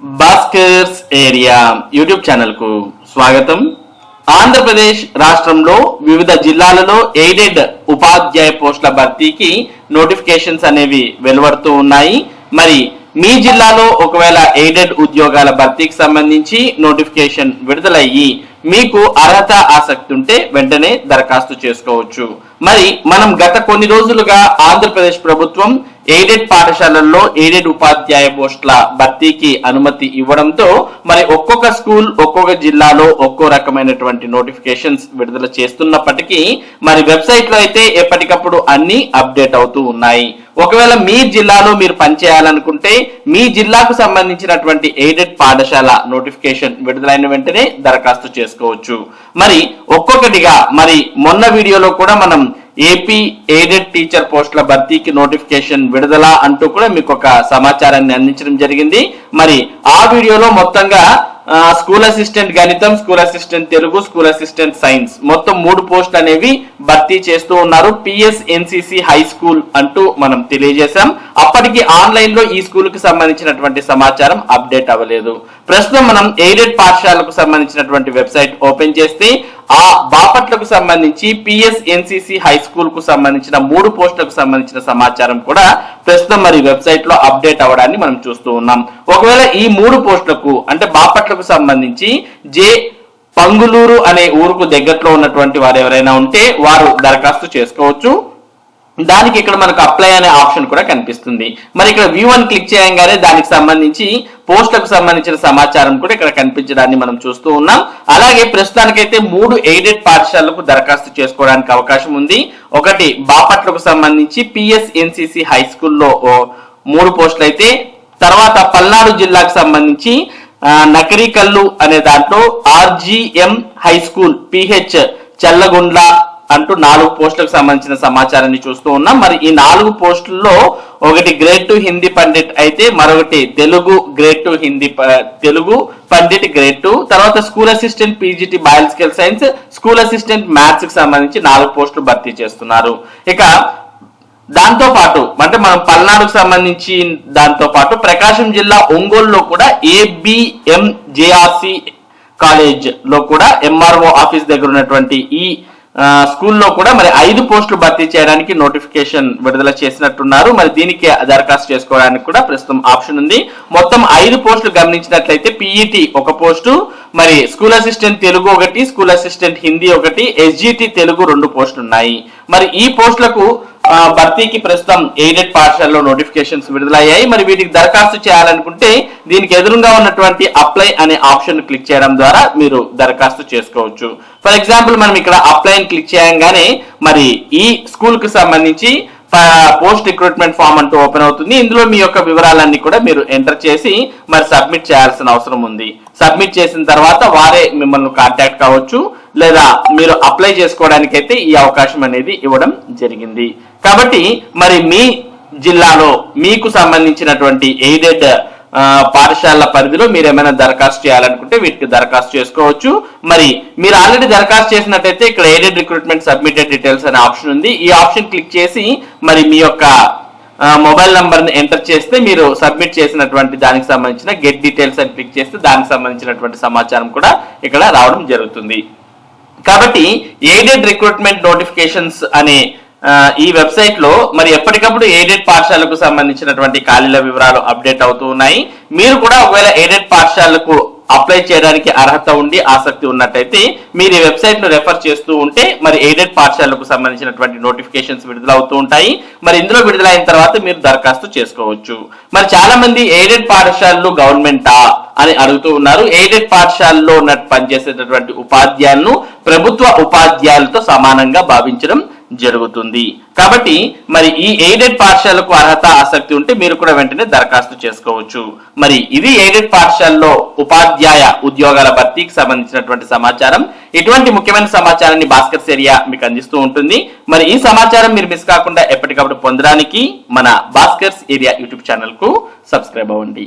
Bhaskar's area YouTube ఛానల్కు స్వాగతం. ఆంధ్రప్రదేశ్ రాష్ట్రంలో వివిధ జిల్లాలలో ఎయిడెడ్ ఉపాధ్యాయ పోస్టుల భర్తీకి నోటిఫికేషన్స్ అనేవి వెలువడుతూ ఉన్నాయి. మరి మీ జిల్లాలో ఒకవేళ ఎయిడెడ్ ఉద్యోగాల భర్తీకి సంబంధించి నోటిఫికేషన్ విడుదలయ్యి మీకు అర్హత ఆసక్తి ఉంటే వెంటనే దరఖాస్తు చేసుకోవచ్చు. మరి మనం గత కొన్ని రోజులుగా ఆంధ్రప్రదేశ్ ప్రభుత్వం ఎయిడెడ్ పాఠశాలల్లో ఎయిడెడ్ ఉపాధ్యాయ పోస్టుల భర్తీకి అనుమతి ఇవ్వడంతో మరి ఒక్కొక్క స్కూల్ ఒక్కొక్క జిల్లాలో ఒక్కో రకమైనటువంటి నోటిఫికేషన్స్ విడుదల చేస్తున్నప్పటికీ మరి వెబ్సైట్లో అయితే ఎప్పటికప్పుడు అన్ని అప్డేట్ అవుతూ ఉన్నాయి. ఒకవేళ మీ జిల్లాలో మీరు పనిచేయాలనుకుంటే మీ జిల్లాకు సంబంధించినటువంటి ఎయిడెడ్ పాఠశాల నోటిఫికేషన్ విడుదలైన వెంటనే దరఖాస్తు చేసుకోవచ్చు. మరి ఒక్కొక్కటిగా మరి మొన్న వీడియోలో కూడా మనం ఏపీ ఎయిడెడ్ టీచర్ పోస్టుల భర్తీకి నోటిఫికేషన్ విడుదల అంటూ కూడా మీకు ఒక సమాచారాన్ని అందించడం జరిగింది. మరి ఆ వీడియోలో మొత్తంగా స్కూల్ అసిస్టెంట్ గణితం school assistant Telugu school assistant science. మొత్తం మూడు పోస్టులు అనేవి భర్తీ చేస్తూ ఉన్నారు. పిఎస్ ఎన్సిసి హై స్కూల్ అంటూ మనం తెలియజేశాం. అప్పటికి ఆన్లైన్లో ఈ స్కూల్కి సంబంధించినటువంటి సమాచారం అప్డేట్ అవ్వలేదు. ప్రస్తుతం మనం ఎయిడెడ్ పాఠశాలకు సంబంధించినటువంటి వెబ్సైట్ ఓపెన్ చేస్తే ఆ బాపట్లకు సంబంధించి పిఎస్ ఎన్సిసి హై స్కూల్కు సంబంధించిన మూడు పోస్టులకు సంబంధించిన సమాచారం కూడా ప్రస్తుతం మరి వెబ్సైట్లో అప్డేట్ అవ్వడాన్ని మనం చూస్తూ ఉన్నాం. ఒకవేళ ఈ మూడు పోస్టులకు అంటే బాపట్లకు సంబంధించి జే పంగులూరు అనే ఊరుకు దగ్గరలో ఉన్నటువంటి వారు ఎవరైనా ఉంటే వారు దరఖాస్తు చేసుకోవచ్చు. దానికి ఇక్కడ మనకు అప్లై అనే ఆప్షన్ కూడా కనిపిస్తుంది. మరి ఇక్కడ వ్యూ అని క్లిక్ చేయంగానే దానికి సంబంధించి పోస్టులకు సంబంధించిన సమాచారం కూడా ఇక్కడ కనిపించడాన్ని మనం చూస్తూ ఉన్నాం. అలాగే ప్రస్తుతానికైతే మూడు ఎయిడెడ్ పాఠశాలలకు దరఖాస్తు చేసుకోవడానికి అవకాశం ఉంది. ఒకటి బాపట్లకు సంబంధించి పిఎస్ ఎన్సిసి హై స్కూల్లో మూడు పోస్టులు అయితే తర్వాత పల్నాడు జిల్లాకు సంబంధించి ఆ, నకరికల్లు అనే దాంట్లో RGM high school PH Challagundla అంటూ నాలుగు పోస్టులకు సంబంధించిన సమాచారాన్ని చూస్తూ ఉన్నాం. మరి ఈ నాలుగు పోస్టుల్లో ఒకటి గ్రేడ్ టు హిందీ పండిట్ అయితే మరొకటి Telugu grade two Hindi Telugu pandit grade two తర్వాత school assistant PGT biological science school assistant మ్యాథ్స్కి సంబంధించి నాలుగు పోస్టులు భర్తీ చేస్తున్నారు. ఇక దాంతో పాటు అంటే మనం పల్నాడుకు సంబంధించి దాంతో పాటు ప్రకాశం జిల్లా ఒంగోలులో కూడా ఏబిఎం జేఆర్సి కాలేజ్లో కూడా ఎంఆర్ఓ ఆఫీస్ దగ్గర ఉన్నటువంటి ఈ స్కూల్లో కూడా మరి ఐదు పోస్టులు భర్తీ చేయడానికి నోటిఫికేషన్ విడుదల చేసినట్టున్నారు. మరి దీనికి దరఖాస్తు చేసుకోవడానికి కూడా ప్రస్తుతం ఆప్షన్ ఉంది. మొత్తం ఐదు పోస్టులు గమనించినట్లయితే పీఈటీ ఒక పోస్టు మరి స్కూల్ అసిస్టెంట్ తెలుగు ఒకటి స్కూల్ అసిస్టెంట్ హిందీ ఒకటి ఎస్జిటి తెలుగు రెండు పోస్టులు ఉన్నాయి మరి ఈ పోస్టులకు భర్తీకి ప్రస్తుతం ఎయిడెడ్ పాఠశాలలో నోటిఫికేషన్స్ విడుదలయ్యాయి. మరి వీటికి దరఖాస్తు చేయాలనుకుంటే దీనికి ఎదురుగా ఉన్నటువంటి అప్లై అనే ఆప్షన్ క్లిక్ చేయడం ద్వారా మీరు దరఖాస్తు చేసుకోవచ్చు. ఫర్ ఎగ్జాంపుల్ మనం ఇక్కడ అప్లై అని క్లిక్ చేయగానే మరి ఈ స్కూల్కు సంబంధించి పోస్ట్ రిక్రూట్మెంట్ ఫామ్ అంటూ ఓపెన్ అవుతుంది. ఇందులో మీ యొక్క వివరాలన్నీ కూడా మీరు ఎంటర్ చేసి మరి సబ్మిట్ చేయాల్సిన అవసరం ఉంది. సబ్మిట్ చేసిన తర్వాత వారే మిమ్మల్ని కాంటాక్ట్ కావచ్చు. లేదా మీరు అప్లై చేసుకోవడానికి అయితే ఈ అవకాశం అనేది ఇవ్వడం జరిగింది. కాబట్టి మరి మీ జిల్లాలో మీకు సంబంధించినటువంటి ఎయిడెడ్ పాఠశాల పాఠశాలల పరిధిలో మీరు ఏమైనా దరఖాస్తు చేయాలనుకుంటే వీటికి దరఖాస్తు చేసుకోవచ్చు. మరి మీరు ఆల్రెడీ దరఖాస్తు చేసినట్టయితే ఇక్కడ ఎయిడెడ్ రిక్రూట్మెంట్ సబ్మిటెడ్ డీటెయిల్స్ అనే ఆప్షన్ ఉంది. ఈ ఆప్షన్ క్లిక్ చేసి మరి మీ యొక్క మొబైల్ నంబర్ని ఎంటర్ చేస్తే మీరు సబ్మిట్ చేసినటువంటి దానికి సంబంధించిన గెట్ డీటెయిల్స్ అని క్లిక్ చేస్తే దానికి సంబంధించినటువంటి సమాచారం కూడా ఇక్కడ రావడం జరుగుతుంది. కాబట్టి ఎయిడెడ్ రిక్రూట్మెంట్ నోటిఫికేషన్స్ అనే ఈ వెబ్సైట్లో మరి ఎప్పటికప్పుడు ఎయిడెడ్ పాఠశాలకు సంబంధించినటువంటి ఖాళీల వివరాలు అప్డేట్ అవుతూ ఉన్నాయి. మీరు కూడా ఒకవేళ ఎయిడెడ్ పాఠశాలకు అప్లై చేయడానికి అర్హత ఉండి ఆసక్తి ఉన్నట్టయితే మీరు ఈ వెబ్సైట్ను రెఫర్ చేస్తూ ఉంటే మరి ఎయిడెడ్ పాఠశాలకు సంబంధించినటువంటి నోటిఫికేషన్స్ విడుదలవుతూ ఉంటాయి. మరి ఇందులో విడుదలైన తర్వాత మీరు దరఖాస్తు చేసుకోవచ్చు. మరి చాలా మంది ఎయిడెడ్ పాఠశాలలు గవర్నమెంటా? అని అడుగుతూ ఉన్నారు. ఎయిడెడ్ పాఠశాలలో ఉన్న పనిచేసేటటువంటి ఉపాధ్యాయులను ప్రభుత్వ ఉపాధ్యాయులతో సమానంగా భావించడం జరుగుతుంది. కాబట్టి మరి ఈ ఎయిడెడ్ పాఠశాలకు అర్హత ఆసక్తి ఉంటే మీరు కూడా వెంటనే దరఖాస్తు చేసుకోవచ్చు. మరి ఇది ఎయిడెడ్ పాఠశాలలో ఉపాధ్యాయ ఉద్యోగాల భర్తీకి సంబంధించినటువంటి సమాచారం. ఇటువంటి ముఖ్యమైన సమాచారాన్ని భాస్కర్ ఏరియా మీకు అందిస్తూ ఉంటుంది. మరి ఈ సమాచారం మీరు మిస్ కాకుండా ఎప్పటికప్పుడు పొందడానికి మన భాస్కర్స్ ఏరియా యూట్యూబ్ ఛానల్కు సబ్స్క్రైబ్ అవ్వండి.